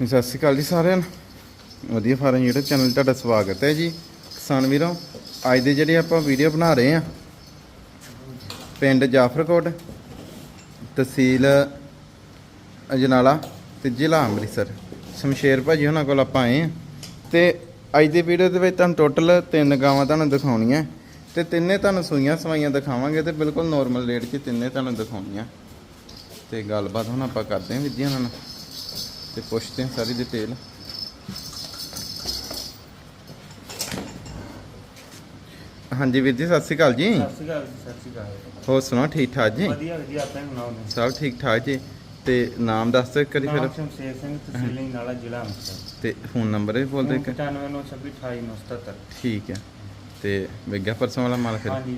ਸਤਿ ਸ਼੍ਰੀ ਅਕਾਲ ਜੀ ਸਾਰਿਆਂ ਨੂੰ। ਵਧੀਆ ਫਾਰਮ YouTube ਚੈਨਲ ਤੁਹਾਡਾ ਸਵਾਗਤ ਹੈ ਜੀ। ਕਿਸਾਨ ਵੀਰੋ, ਅੱਜ ਦੇ ਜਿਹੜੇ ਆਪਾਂ ਵੀਡੀਓ ਬਣਾ ਰਹੇ ਆ ਪਿੰਡ ਜਾਫਰਕੋਟ, ਤਹਿਸੀਲ ਅਜਨਾਲਾ ਤੇ ਜ਼ਿਲ੍ਹਾ ਅੰਮ੍ਰਿਤਸਰ। ਸ਼ਮਸ਼ੇਰ ਭਾਜੀ ਉਹਨਾਂ ਕੋਲ ਆਪਾਂ ਆਏ ਆ ਤੇ ਅੱਜ ਦੀ ਵੀਡੀਓ ਦੇ ਵਿੱਚ ਤੁਹਾਨੂੰ ਟੋਟਲ ਤਿੰਨ ਗਾਵਾਂ ਤੁਹਾਨੂੰ ਦਿਖਾਉਣੀਆਂ। ਤੇ ਤਿੰਨੇ ਤੁਹਾਨੂੰ ਸੂਈਆਂ ਸਵਾਈਆਂ ਦਿਖਾਵਾਂਗੇ ਤੇ ਬਿਲਕੁਲ ਨੋਰਮਲ ਰੇਟ 'ਚ ਤਿੰਨੇ ਤੁਹਾਨੂੰ ਦਿਖਾਉਣੀਆਂ। ਤੇ ਗੱਲਬਾਤ ਹੁਣ ਆਪਾਂ ਕਰਦੇ ਹਾਂ ਵਿਦਿਆ ਨਾਲ। ਤੇ ਪੁੱਛਦੇ ਹਾਂ ਸਾਰੀ ਡਿਟੇਲ ਹਾਂਜੀ ਵੀਰ ਜੀ ਸਤਿ ਸ਼੍ਰੀ ਅਕਾਲ ਜੀ। ਸਤਿ ਸ਼੍ਰੀ ਅਕਾਲ ਜੀ, ਸਤਿ ਸ਼੍ਰੀ ਅਕਾਲ। ਹੋਰ ਸੁਣਾਓ ਠੀਕ ਠਾਕ ਜੀ? ਵਧੀਆ ਵਧੀਆ ਆਪਣੇ ਸੁਣਾਓ ਸਭ ਠੀਕ ਠਾਕ ਜੀ। ਤੇ ਨਾਮ ਦੱਸ ਦਿਓ ਕਰੀ ਫਿਰ। ਸ਼ਮਸ਼ੇਰ ਸਿੰਘ ਤਹਿਸੀਲ ਨਾਲਾ ਜ਼ਿਲ੍ਹਾ ਅੰਮ੍ਰਿਤਸਰ। ਤੇ ਫੋਨ ਨੰਬਰ ਵੀ ਬੋਲ ਦੇ ਇੱਕ। 9596289977 ਠੀਕ ਹੈ। ਤੇ ਵਿਗਿਆ ਪਰਸੋਂ ਵਾਲਾ ਮਾਲ ਫਿਰ? ਹਾਂਜੀ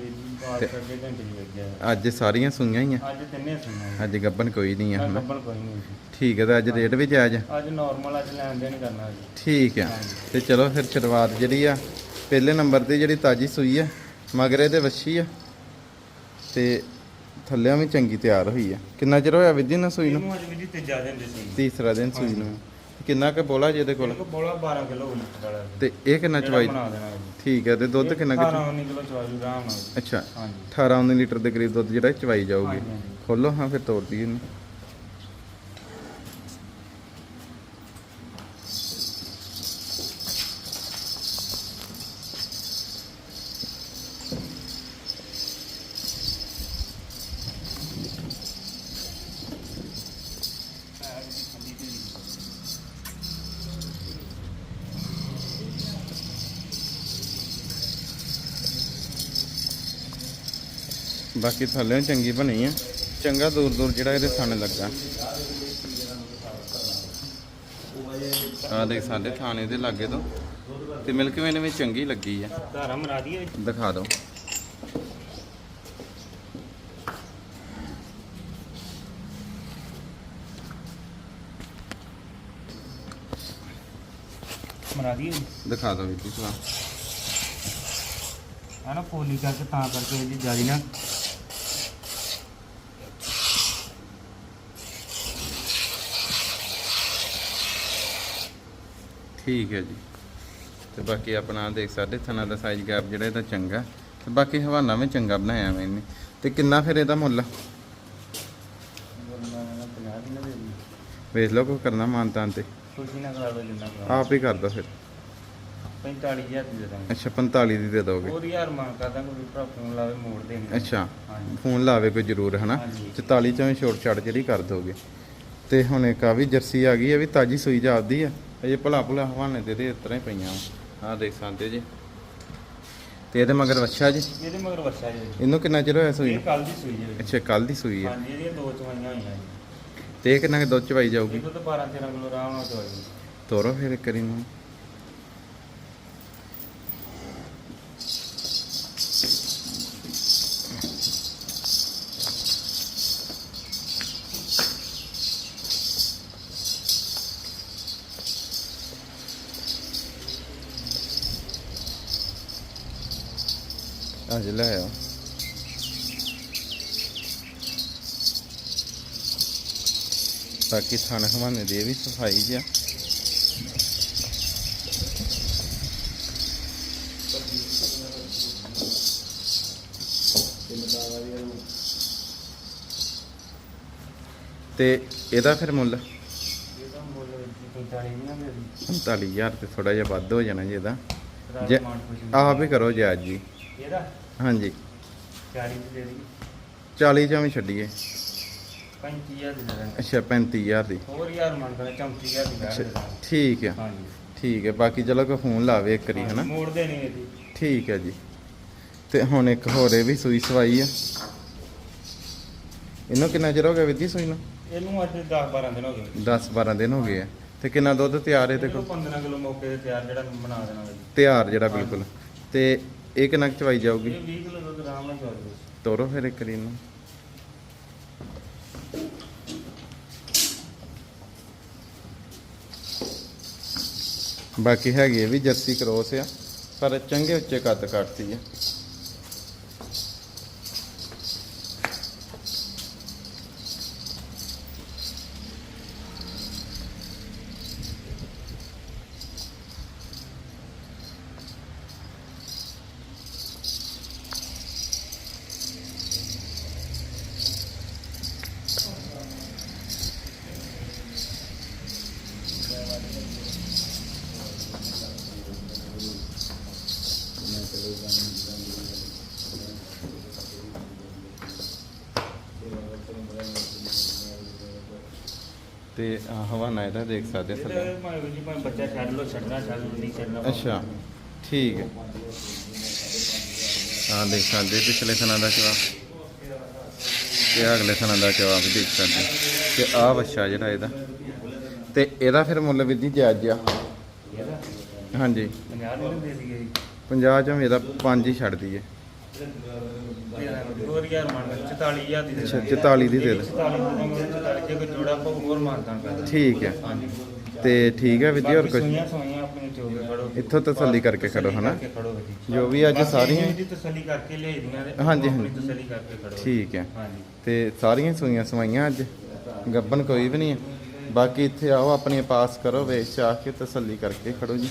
ਤੇ- ਘੰਟੇ ਦੀ ਲੱਗਿਆ ਅੱਜ ਸਾਰੀਆਂ ਸੂਈਆਂ ਹੀ ਆ? ਅੱਜ ਤਿੰਨੇ ਸੁਣਨਾ ਅੱਜ ਗੱਬਨ ਕੋਈ ਨਹੀਂ ਆ ਹਨਾ? ਕੱਬਲ ਕੋਈ ਨਹੀਂ। ਠੀਕ ਹੈ ਤੇ ਅੱਜ ਰੇਟ ਵੀ ਜਾਇਜ਼ ਆ? ਅੱਜ ਨਾਰਮਲ ਅੱਜ ਲੈਣ ਦੇਣ ਕਰਨਾ ਜੀ। ਠੀਕ ਹਾਂਜੀ। ਤੇ ਚਲੋ ਫਿਰ ਸ਼ੁਰੂਆਤ ਜਿਹੜੀ ਆ ਪਹਿਲੇ ਨੰਬਰ ਤੇ ਜਿਹੜੀ ਤਾਜੀ ਸੂਈ ਆ ਮਗਰੇ ਦੇ ਵੱਛੀ ਆ। ਤੇ ਥੱਲਿਆਂ ਵੀ ਚੰਗੀ ਤਿਆਰ ਹੋਈ ਆ। ਕਿੰਨਾ ਚਿਰ ਹੋਇਆ ਵਿਧੀ ਨਾ ਸੂਈ ਨੂੰ? ਇਹਨੂੰ ਅੱਜ ਵੀ ਜੀ ਤੀਜਾ ਦਿਨ ਦੇ ਸੀ ਤੀਸਰਾ ਦਿਨ ਸੂਈ ਨੂੰ। ਕਿੰਨਾ ਕੁ ਬੋਲਾ ਜੇ ਇਹਦੇ ਕੋਲ? ਇੱਕ ਬੋਲਾ 12 ਕਿਲੋ ਲੀਟਰ ਵਾਲਾ। ਤੇ ਇਹ ਕਿੰਨਾ ਚਵਾਈ? ਬਣਾ ਦੇਣਾ ਜੀ ਠੀਕ ਹੈ ਤੇ ਦੁੱਧ ਕਿੰਨਾ ਕੁ 18 19 ਕਿਲੋ ਚਵਾਈ ਆਰਾਮ ਨਾਲ। ਅੱਛਾ ਹਾਂਜੀ। 18 19 ਲੀਟਰ ਦੇ ਕਰੀਬ ਦੁੱਧ ਜਿਹੜਾ ਚਵਾਈ ਜਾਊਗੀ। ਖੋਲੋ ਹਾਂ ਫਿਰ ਤੋੜ ਦਈਏ ਇਹਨੂੰ। ਬਾਕੀ ਥੱਲੇ ਚੰਗੀ ਬਣੀ ਆ। ਚੰਗਾ ਦੂਰ ਦੂਰ ਜਿਹੜਾ ਇਹਦੇ ਥਣ ਲੱਗਾ। ਆ ਦੇਖ ਸਾਡੇ ਥਾਣੇ ਦੇ ਲਾਗੇ ਤੋਂ। ਤੇ ਮਿਲਕ ਵੇਨ ਵੀ ਚੰਗੀ ਲੱਗੀ ਆ। ਧਾਰਾ ਮਰਾ ਦਈਏ ਦਿਖਾ ਦਿਓ। ਮਰਾ ਦਈਏ ਦਿਖਾ ਦਿਓ ਵੀਰ ਜੀ ਹੈ ਨਾ ਪੋਲੀ ਕਰਕੇ ਤਾਂ ਕਰਕੇ ਇਹਦੀ ਜਾਰੀ ਨਾ ਠੀਕ ਹੈ ਜੀ। ਤੇ ਬਾਕੀ ਆਪਣਾ ਦੇਖ ਸਾਡੇ ਥਣਾ ਦਾ ਸਾਈਜ਼ ਗੈਪ ਜਿਹੜਾ ਇਹਦਾ ਚੰਗਾ। ਤੇ ਬਾਕੀ ਹਵਾਨਾ ਵੀ ਚੰਗਾ ਬਣਾਇਆ ਮੈਂ ਇਹਨੇ। ਤੇ ਕਿੰਨਾ ਫਿਰ ਇਹਦਾ ਮੁੱਲ? ਵੇਖ ਲਓ ਕੋ ਕਰਨਾ ਮਾਨਤਾਨ ਤੇ। ਕਰਾ ਜਿੰਨਾ ਆਪ ਹੀ ਕਰ ਦੋ ਫਿਰ। 45000 ਦੀ ਦੇ ਦਾਂਗੇ। ਅੱਛਾ 45 ਦੀ ਦੇ ਦੋਗੇ। ਹੋਰ ਯਾਰ ਮੰਗ ਕਰਦਾ ਕੋਈ ਭਰਾ ਫੋਨ ਲਾਵੇ ਮੋੜ ਦੇਣਗੇ ਅੱਛਾ ਫੋਨ ਲਾਵੇ ਕੋਈ ਜ਼ਰੂਰ ਹਨਾ? ਹਾਂਜੀ। 44 ਚੋਂ ਛੋਟ ਛਾੜ ਜਿਹੜੀ ਕਰ ਦੋਗੇ। ਤੇ ਹੁਣ ਇੱਕ ਆ ਵੀ ਜਰਸੀ ਆ ਗਈ ਆ ਵੀ ਤਾਜੀ ਸੂਈ ਜਾਪਦੀ ਆ। ਅਜੇ ਭਲਾ ਭਲਾ ਹਵਾਨੇ ਦੇ ਦੇ ਇਸ ਤਰ੍ਹਾਂ ਹੀ ਪਈਆਂ ਆ ਦੇਖ ਸਕਦੇ ਜੀ। ਤੇ ਇਹਦੇ ਮਗਰ ਵੱਛਾ ਜੀ? ਇਹਦੇ ਮਗਰ ਵਰਸ਼ਾ ਜੀ। ਇਹਨੂੰ ਕਿੰਨਾ ਚਿਰ ਹੋਇਆ ਸੂਈ ਇਹ? ਕੱਲ ਦੀ ਸੂਈ ਹੈ ਅੱਛਾ ਕੱਲ ਦੀ ਸੂਈ ਆ ਹਾਂਜੀ ਇਹਦੀਆਂ ਦੋ ਚਵਾਈਆਂ ਹੋਈਆਂ ਜੀ। ਤੇ ਇਹ ਕਿੰਨਾ ਕੁ ਦੁੱਧ ਚਵਾਈ ਜਾਊਗੀ? ਇਹ ਤਾਂ 12 13 ਕਿਲੋ ਆਰਾਮ ਨਾਲ ਚਵਾਈ ਤੋਰੋ ਫਿਰ ਇੱਕ ਵਾਰੀ ਨੂੰ ਅੱਜ ਲੈ ਆਓ। ਬਾਕੀ ਥਾਣੇ ਹਵਾਨੇ ਦੀ ਵੀ ਸਫ਼ਾਈ ਜਿਆ ਤੇ ਇਹਦਾ ਫਿਰ ਮੁੱਲ? ਇਹਦਾ ਮੁੱਲ ਜੀ 45 ਦੀਆਂ ਦੇ ਦੀ 45000 ਤੇ ਥੋੜਾ ਜਿਹਾ ਵੱਧ ਹੋ ਜਾਣਾ ਜੀ ਇਹਦਾ। ਜੇ- ਆਪ ਹੀ ਕਰੋ ਜੀ ਅੱਜ ਜੀ ਇਹਦਾ? ਹਾਂਜੀ। 40 ਦੀ ਦੇ ਦੀ 40 ਜਾਂ ਵੀ ਛੱਡੀਏ। 35000 ਦੀ ਦੇ ਦਾਂਗੇ ਅੱਛਾ 35000 ਦੀ। ਹੋਰ ਯਾਰ ਮੰਨ ਕਰ 34000 ਦੀ ਬੈਠ ਦੇ ਅੱਛਾ ਦਾਂਗੇ ਠੀਕ ਹੈ। ਹਾਂਜੀ। ਠੀਕ ਹੈ ਬਾਕੀ ਚਲੋ ਕੋਈ ਫੋਨ ਲਾਵੇ ਇੱਕ ਵਾਰੀ ਹਨਾ। ਮੋੜ ਦੇਣੀ ਇਹਦੀ। ਠੀਕ ਹੈ ਜੀ। ਤੇ ਹੁਣ ਇੱਕ ਹੋਰ ਵੀ ਸੂਈ ਸਵਾਈ ਆ। ਇਹਨੂੰ ਕਿੰਨਾ ਚਿਰ ਹੋ ਗਿਆ ਵਿੱਧੀ ਸੂਈ ਨੂੰ? ਇਹਨੂੰ ਅੱਜ 10 12 ਦਿਨ ਹੋ ਗਏ। 10 12 ਦਿਨ ਹੋ ਗਏ ਆ। ਤੇ ਕਿੰਨਾ ਦੁੱਧ ਤਿਆਰ ਹੈ ਤੇ ਕੋਲ 15 ਕਿਲੋ ਮੌਕੇ ਤੇ ਤਿਆਰ ਜਿਹੜਾ ਬਣਾ ਦੇਣਾ ਜੀ। ਤਿਆਰ ਜਿਹੜਾ ਬਿਲਕੁਲ। ਤੇ ਇਹ ਕਿੰਨਾ ਕੁ ਚਵਾਈ ਜਾਊਗੀ? ਇਹ 20 ਕਿਲੋ ਦੁੱਧ ਆਰਾਮ ਨਾਲ ਚਵਾ ਦਿਓ ਤੋਰੋ ਫਿਰ ਇੱਕ ਵਾਰੀ ਇਹਨੂੰ। ਬਾਕੀ ਹੈਗੀ ਇਹ ਵੀ ਜਰਸੀ ਕ੍ਰੋਸ ਆ ਪਰ ਚੰਗੇ ਉੱਚੇ ਕੱਦ ਕੱਟਦੀ ਆ। ਤੇ ਆਹ ਹਵਾਨਾ ਇਹਦਾ ਦੇਖ ਸਕਦੇ ਸਰ ਅੱਛਾ ਠੀਕ ਹੈ। ਹਾਂ ਦੇਖ ਸਕਦੇ ਪਿਛਲੇ ਸਨਾਂ ਦਾ ਜਵਾਬ। ਤੇ ਅਗਲੇ ਸਨਾਂ ਦਾ ਜਵਾਬ ਦੇਖ ਸਕਦੇ ਤੇ ਆਹ ਬੱਚਾ ਜਿਹੜਾ ਇਹਦਾ। ਤੇ ਇਹਦਾ ਫਿਰ ਮੁੱਲ ਵੀ ਜੀ ਜਾਇਜ਼ ਆ। ਹਾਂਜੀ। 50 ਚੋਂ ਇਹਦਾ 5 ਹੀ ਛੱਡ ਦਈਏ ਹੋਰ ਯਾਰ ਮੰਨ ਲਓ 44000 ਦੀ ਦੇ ਅੱਛਾ, ਦਾਂਗੇ। 44 ਦੀ ਦੇ ਦਿਓ। 44 ਦੀ ਦੇ ਦਾਂਗੇ, 44 ਜੇ ਕੋਈ ਜੋੜਾ ਆਪਾਂ ਹੋਰ ਮਾਨਤਾਨ ਕਰ ਦਾਂਗੇ। ਠੀਕ ਹੈ ਤੇ ਠੀਕ ਹੈ ਜੀ ਹੋਰ ਕੁਝ ਸੂਈਆਂ ਸੂਈਆਂ ਆਪਣੇ ਚੋਗੇ ਖੜੋ। ਇੱਥੋਂ ਤਸੱਲੀ ਕਰਕੇ ਖੜੋ, ਹਨਾ? ਜੀ। ਵੀ ਅੱਜ ਸਾਰੀਆਂ- ਇਹਦੀ ਤਸੱਲੀ ਕਰਕੇ ਲਿਆਈਆਂ ਤੇ ਹਾਂਜੀ, ਆਪਣੀ ਹਾਂਜੀ। ਤਸੱਲੀ ਕਰਕੇ ਖੜੋ ਠੀਕ ਹੈ ਤੇ ਸਾਰੀਆਂ ਸੂਈਆਂ ਸਵਾਈਆਂ ਅੱਜ? ਗੱਬਨ ਕੋਈ ਵੀ ਨਹੀਂ ਹੈ ਬਾਕੀ ਇੱਥੇ ਆਓ ਆਪਣੀਆਂ ਪਾਸ ਕਰੋ ਵੇਚ ਆ ਕੇ ਤਸੱਲੀ ਕਰਕੇ ਖੜੋ ਜੀ।